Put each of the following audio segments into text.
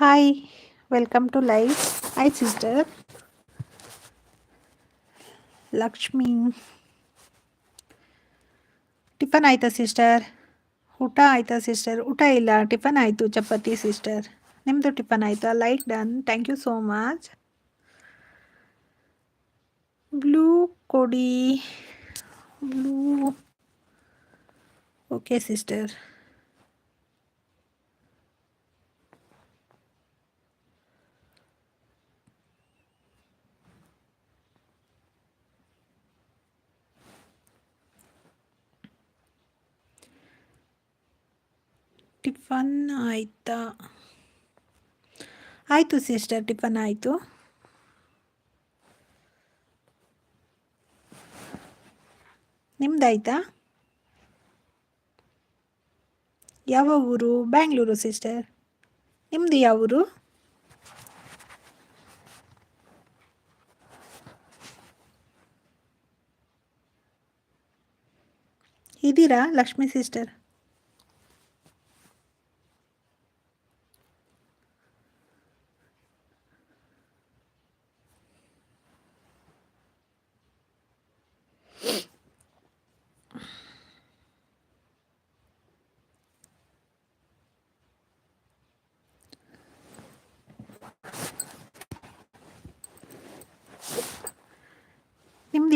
Hi welcome to life hi sister Lakshmi tiffin ಆಯಿತಾ sister ಊಟ ಆಯಿತಾ ಸಿಸ್ಟರ್ ಊಟ ಇಲ್ಲ. ಟಿಫನ್ ಆಯಿತು, ಚಪಾತಿ ಸಿಸ್ಟರ್ ನಿಮ್ಮದು ಟಿಫನ್ ಆಯಿತಾ? Like done thank you so much blue ಕೊಡಿ. ಬ್ಲೂ ಓಕೆ ಸಿಸ್ಟರ್ ಟಿಫನ್ ಆಯಿತಾ? ಆಯಿತು ಸಿಸ್ಟರ್, ಟಿಫನ್ ಆಯಿತು. ನಿಮ್ದಾಯ್ತಾ? ಯಾವ ಊರು? ಬ್ಯಾಂಗ್ಳೂರು ಸಿಸ್ಟರ್. ನಿಮ್ಮದು ಯಾವ ಊರು? ಇದ್ದೀರಾ ಲಕ್ಷ್ಮಿ ಸಿಸ್ಟರ್?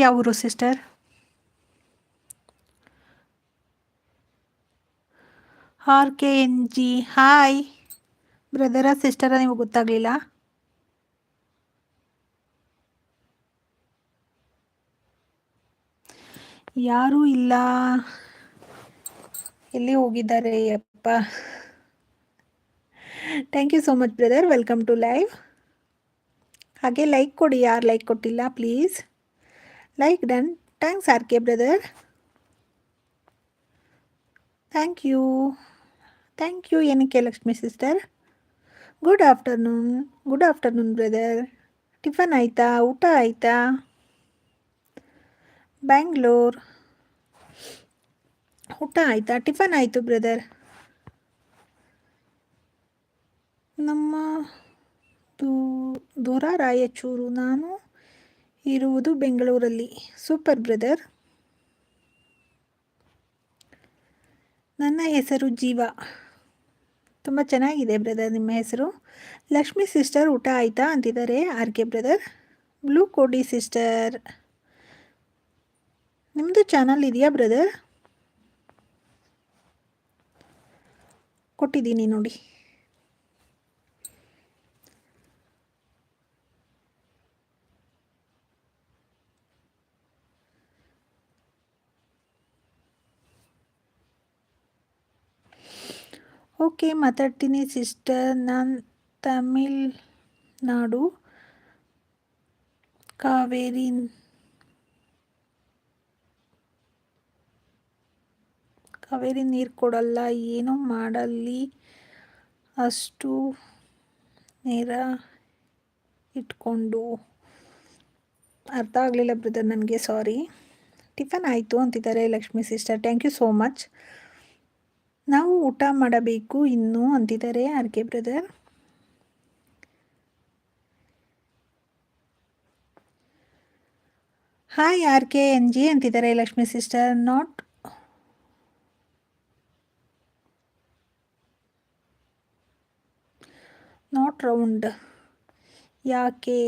ಯಾವ ಊರು sister? R K N G hi. Brother, sister ನಿಮಗೆ ಗೊತ್ತಾಗಲಿಲ್ಲ? ಯಾರೂ ಇಲ್ಲ. ಎಲ್ಲಿ ಹೋಗಿದ್ದಾರೆ ಅಪ್ಪ? Thank you so much brother welcome to live ಹಾಗೆ ಲೈಕ್ ಕೊಡಿ, ಯಾರು ಲೈಕ್ ಕೊಟ್ಟಿಲ್ಲ please like done thanks R K brother thank you thank you ಏನಕ್ಕೆ Lakshmi sister good afternoon good afternoon brother tiffin ಆಯಿತಾ ಊಟ ಆಯಿತಾ ಬ್ಯಾಂಗ್ಳೂರ್ ಊಟ ಆಯಿತಾ ಟಿಫನ್ ಆಯಿತು ಬ್ರದರ್ ನಮ್ಮ ದೂರ ರಾಯಚೂರು ನಾನು ಇರುವುದು ಬೆಂಗಳೂರಲ್ಲಿ. Super brother. ನನ್ನ ಹೆಸರು ಜೀವ. ತುಂಬ ಚೆನ್ನಾಗಿದೆ ಬ್ರದರ್ ನಿಮ್ಮ ಹೆಸರು. ಲಕ್ಷ್ಮಿ ಸಿಸ್ಟರ್ ಊಟ ಆಯಿತಾ ಅಂತಿದ್ದಾರೆ ಆರ್ ಕೆ ಬ್ರದರ್. ಬ್ಲೂ ಕೋಡಿ ಸಿಸ್ಟರ್. ನಿಮ್ಮದು ಚಾನಲ್ ಇದೆಯಾ ಬ್ರದರ್? ಕೊಟ್ಟಿದ್ದೀನಿ ನೋಡಿ. ಓಕೆ, ಮಾತಾಡ್ತೀನಿ ಸಿಸ್ಟರ್. ನಾನು ತಮಿಳ್ನಾಡು. ಕಾವೇರಿ. ಕಾವೇರಿ ನೀರು ಕೊಡಲ್ಲ, ಏನೂ ಮಾಡಲ್ಲಿ. ಅಷ್ಟು ನೇರ ಇಟ್ಕೊಂಡು. ಅರ್ಥ ಆಗಲಿಲ್ಲ ಬ್ರದರ್ ನನಗೆ, ಸಾರಿ. ಟಿಫನ್ ಆಯಿತು ಅಂತಿದ್ದಾರೆ Lakshmi sister. Thank you so much. ನಾವು ಊಟ ಮಾಡಬೇಕು ಇನ್ನು ಅಂತಿದ್ದಾರೆ R K brother. Hi R K, N G ಅಂತಿದ್ದಾರೆ Lakshmi sister not not round ಯಾಕೆ?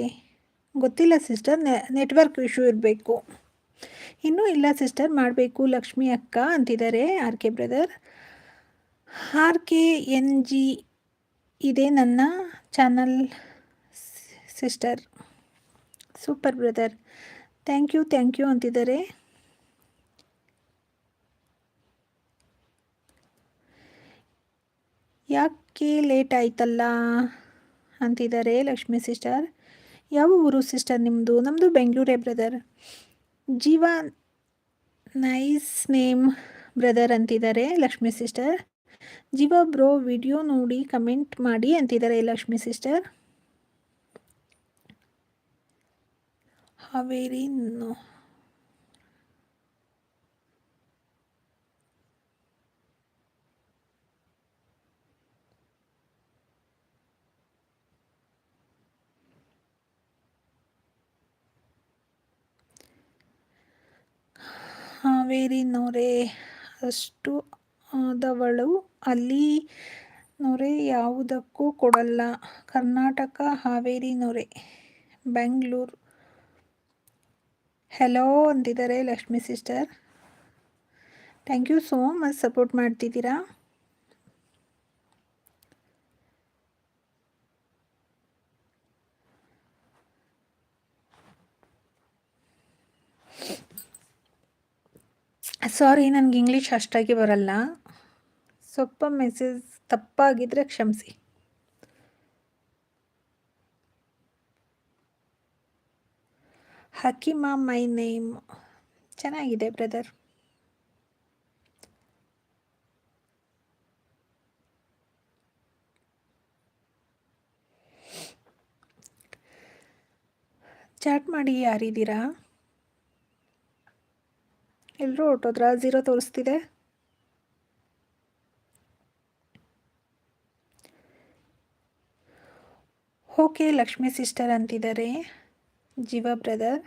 ಗೊತ್ತಿಲ್ಲ ಸಿಸ್ಟರ್ ನೆಟ್ವರ್ಕ್ ಇಶ್ಯೂ ಇರಬೇಕು. ಇನ್ನೂ ಇಲ್ಲ ಸಿಸ್ಟರ್ ಮಾಡಬೇಕು ಲಕ್ಷ್ಮಿ ಅಕ್ಕ ಅಂತಿದ್ದಾರೆ R K brother. R K N G ಇದೆ ನನ್ನ channel sister, super brother. Thank you thank you ಅಂತಿದ್ದಾರೆ. ಯಾಕೆ ಲೇಟ್ ಆಯ್ತಲ್ಲ ಅಂತಿದ್ದಾರೆ ಲಕ್ಷ್ಮಿ ಸಿಸ್ಟರ್. ಯಾವ ಊರು ಸಿಸ್ಟರ್ ನಿಮ್ಮದು ನಮ್ಮದು ಬೆಂಗಳೂರೇ brother. Jeeva nice name brother ಅಂತಿದ್ದಾರೆ Lakshmi sister. Jeeva bro video ನೋಡಿ ಕಮೆಂಟ್ ಮಾಡಿ ಅಂತಿದ್ದಾರೆ ಲಕ್ಷ್ಮಿ ಸಿಸ್ಟರ್. ಹಾವೇರಿ ನೋ. ಹಾವೇರಿನವರೇ ಅಷ್ಟು ಆದವಳು ಅಲ್ಲಿ ನೊರೆ ಯಾವುದಕ್ಕೂ ಕೊಡಲ್ಲ. ಕರ್ನಾಟಕ ಹಾವೇರಿ ನೊರೆ, ಬೆಂಗಳೂರು. ಹೆಲೋ ಅಂತಿದ್ದಾರೆ Lakshmi sister thank you so much support ಮಾಡ್ತಿದ್ದೀರಾ? ಸಾರಿ ನನಗೆ ಇಂಗ್ಲೀಷ್ ಅಷ್ಟಾಗಿ ಬರಲ್ಲ. ಸ್ವಲ್ಪ ಮೆಸೇಜ್ ತಪ್ಪಾಗಿದ್ದರೆ ಕ್ಷಮಿಸಿ. Hakima my name. ಚೆನ್ನಾಗಿದೆ, ಬ್ರದರ್. ಚಾಟ್ ಮಾಡಿ ಯಾರಿದ್ದೀರಾ? ಎಲ್ಲರೂ ಹೊಟ್ಟೋದ್ರ ಝೀರೋ ತೋರಿಸ್ತಿದೆ. ಓಕೆ, ಲಕ್ಷ್ಮಿ ಸಿಸ್ಟರ್ ಅಂತಿದ್ದಾರೆ. Jeeva brother.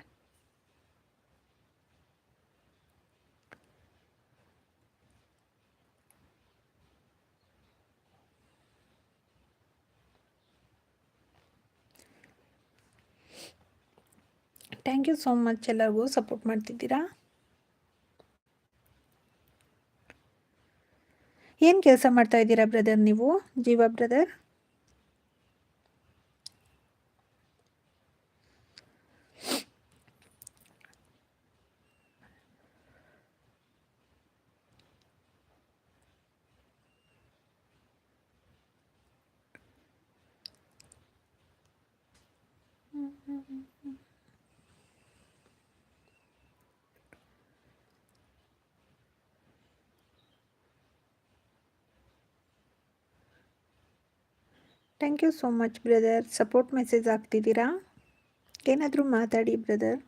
Thank you so much ಎಲ್ಲರಿಗೂ ಸಪೋರ್ಟ್ ಮಾಡ್ತಿದ್ದೀರಾ? ಏನು ಕೆಲಸ ಮಾಡ್ತಾ ಇದ್ದೀರಾ ಬ್ರದರ್ ನೀವು, Jeeva brother? Thank you so much brother support message ಆಗ್ತಿದ್ದೀರಾ? ಏನಾದರೂ ಮಾತಾಡಿ ಬ್ರದರ್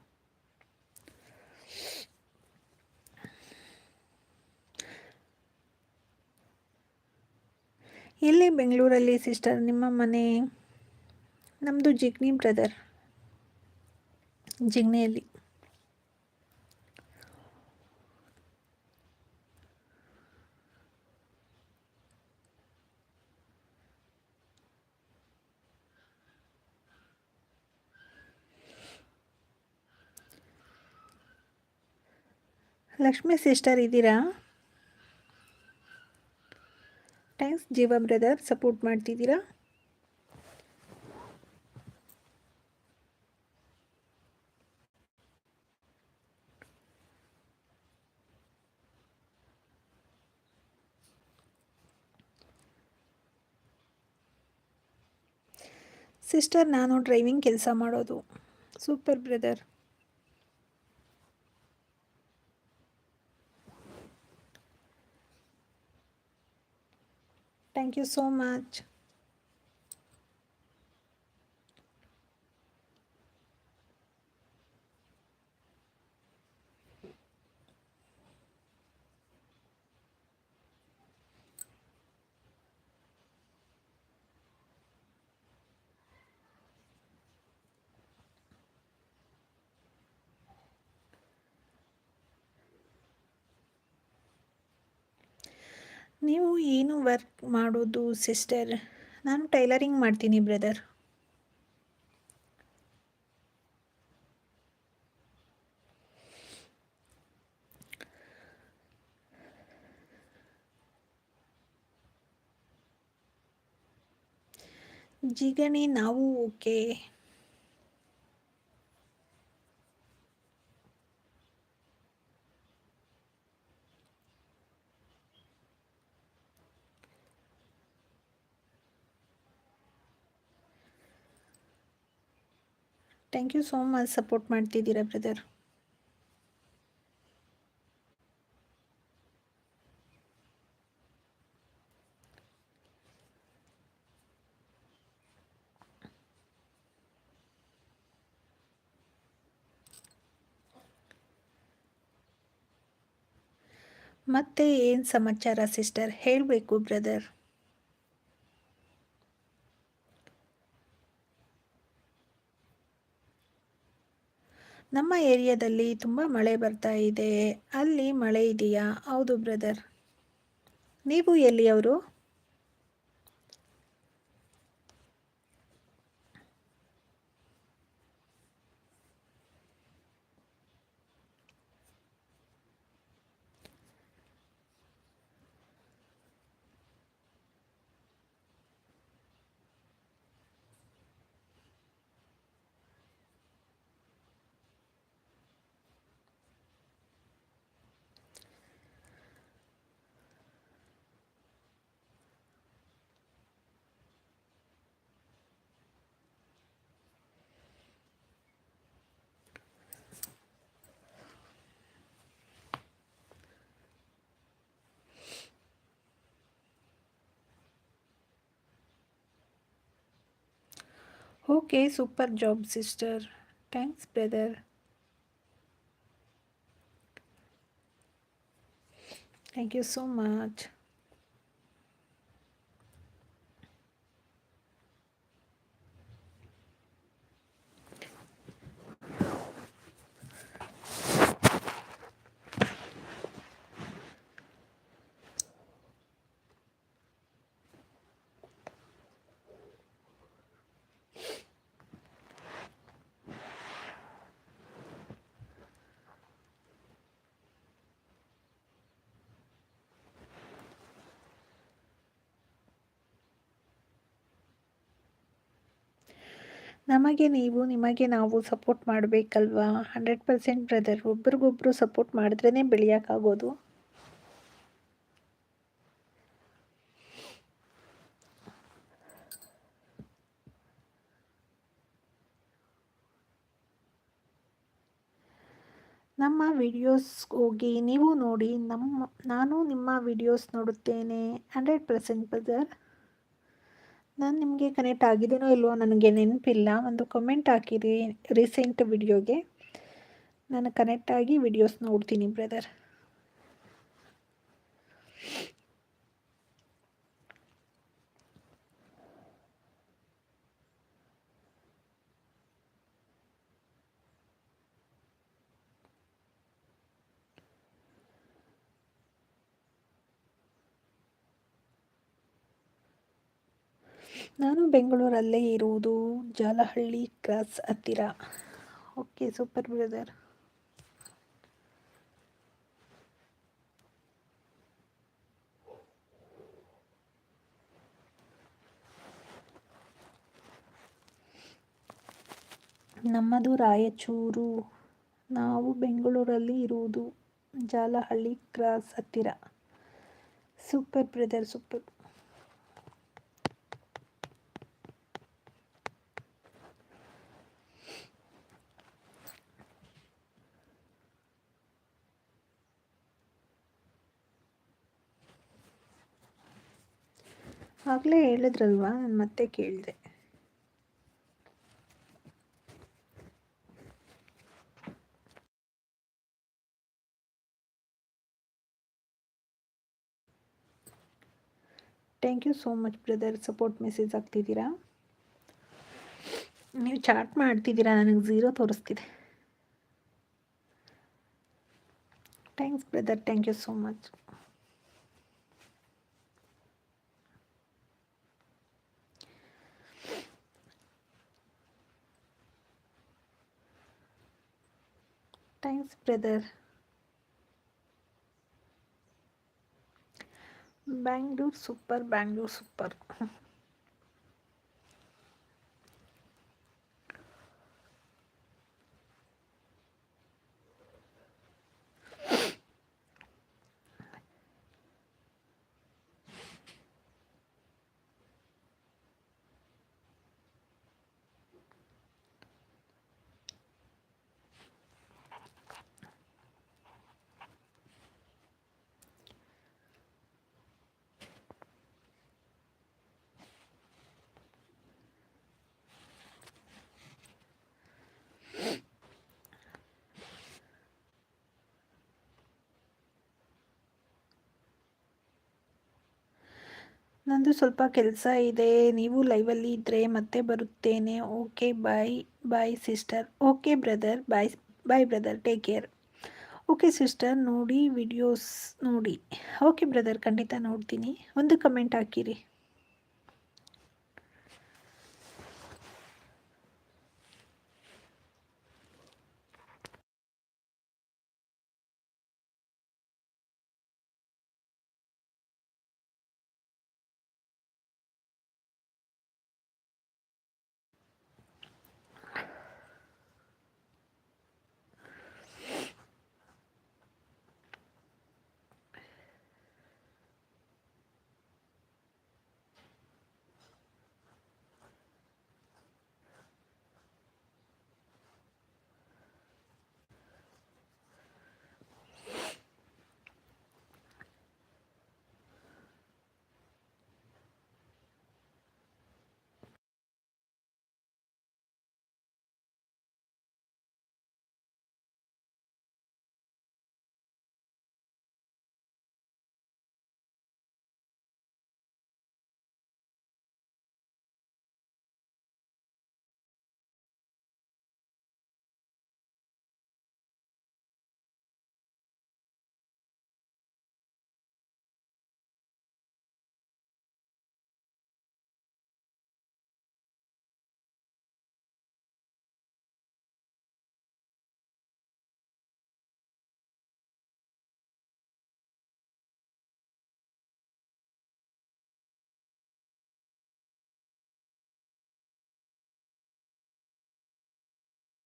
ಎಲ್ಲಿ ಬೆಂಗಳೂರಲ್ಲಿ ಸಿಸ್ಟರ್ ನಿಮ್ಮ ಮನೆ? ನಮ್ಮದು ಜಿಗ್ನಿ ಬ್ರದರ್ ಜಿಗ್ನೆಯಲ್ಲಿ ಲಕ್ಷ್ಮಿ ಸಿಸ್ಟರ್ ಇದ್ದೀರಾ? ಥ್ಯಾಂಕ್ಸ್ ಜೀವ ಬ್ರದರ್ ಸಪೋರ್ಟ್ ಮಾಡ್ತಿದ್ದೀರಾ? ಸಿಸ್ಟರ್ ನಾನು ಡ್ರೈವಿಂಗ್ ಕೆಲಸ ಮಾಡೋದು super brother thank you so much. ನೀವು ಏನು ವರ್ಕ್ ಮಾಡೋದು ಸಿಸ್ಟರ್ ನಾನು ಟೈಲರಿಂಗ್ ಮಾಡ್ತೀನಿ ಬ್ರದರ್ ಜಿಗಣಿ ನಾವು okay thank you so much support ಮಾಡ್ತಿದ್ದೀರಾ ಬ್ರದರ್. ಮತ್ತೆ ಏನು ಸಮಾಚಾರ ಸಿಸ್ಟರ್ ಹೇಳಬೇಕು ಬ್ರದರ್. ನಮ್ಮ ಏರಿಯಾದಲ್ಲಿ ತುಂಬ ಮಳೆ ಬರ್ತಾ ಇದೆ. ಅಲ್ಲಿ ಮಳೆ ಇದೆಯಾ? ಹೌದು ಬ್ರದರ್. ನೀವು ಎಲ್ಲಿಯವರು? Okay, super job, sister. Thanks, brother. Thank you so much. ನಮಗೆ ನೀವು, ನಿಮಗೆ ನಾವು ಸಪೋರ್ಟ್ ಮಾಡಬೇಕಲ್ವಾ? ಹಂಡ್ರೆಡ್ ಪರ್ಸೆಂಟ್ ಬ್ರದರ್ ಒಬ್ರಿಗೊಬ್ರು ಸಪೋರ್ಟ್ ಮಾಡಿದ್ರೇ ಬೆಳೆಯೋಕ್ಕಾಗೋದು. ನಮ್ಮ ವಿಡಿಯೋಸ್ ಹೋಗಿ ನೀವು ನೋಡಿ, ನಮ್ಮ, ನಾನು ನಿಮ್ಮ ವಿಡಿಯೋಸ್ ನೋಡುತ್ತೇನೆ. ಹಂಡ್ರೆಡ್ ಪರ್ಸೆಂಟ್ ಬ್ರದರ್ ನಾನು ನಿಮಗೆ ಕನೆಕ್ಟ್ ಆಗಿದ್ದೇನೋ ಇಲ್ವೋ ನನಗೆ ನೆನಪಿಲ್ಲ, ಒಂದು ಕಮೆಂಟ್ ಹಾಕಿರಿ ರೀಸೆಂಟ್ ವಿಡಿಯೋಗೆ ನಾನು ಕನೆಕ್ಟ್ ಆಗಿ ವಿಡಿಯೋಸ್ ನೋಡ್ತೀನಿ ಬ್ರದರ್ ನಾನು ಬೆಂಗಳೂರಲ್ಲೇ ಇರುವುದು ಜಾಲಹಳ್ಳಿ ಕ್ರಾಸ್ ಹತ್ತಿರ. ಓಕೆ ಸೂಪರ್ ಬ್ರದರ್ ನಮ್ಮದು ರಾಯಚೂರು. ನಾವು ಬೆಂಗಳೂರಲ್ಲಿ ಇರುವುದು ಜಾಲಹಳ್ಳಿ ಕ್ರಾಸ್ ಹತ್ತಿರ. ಸೂಪರ್ ಬ್ರದರ್ ಸೂಪರ್ ಆಗಲೇ ಹೇಳಿದ್ರಲ್ವಾ? ನಾನು ಮತ್ತೆ ಕೇಳಿದೆ. Thank you so much brother support message ಆಗ್ತಿದ್ದೀರಾ ನೀವು ಚಾಟ್ ಮಾಡ್ತಿದ್ದೀರಾ? ನನಗೆ zero ತೋರಿಸ್ತಿದೆ. Thanks brother thank you so much thanks brother Bangalore super Bangalore super ನಂದು ಸ್ವಲ್ಪ ಕೆಲಸ ಇದೆ. ನೀವು ಲೈವಲ್ಲಿ ಇದ್ದರೆ ಮತ್ತೆ ಬರುತ್ತೇನೆ. Okay bye bye sister. Okay, brother. Bye bye brother. Take care. Okay, sister. ನೋಡಿ, ವಿಡಿಯೋಸ್ ನೋಡಿ. Okay, brother. ಖಂಡಿತ ನೋಡ್ತೀನಿ. ಒಂದು ಕಮೆಂಟ್ ಹಾಕಿರಿ.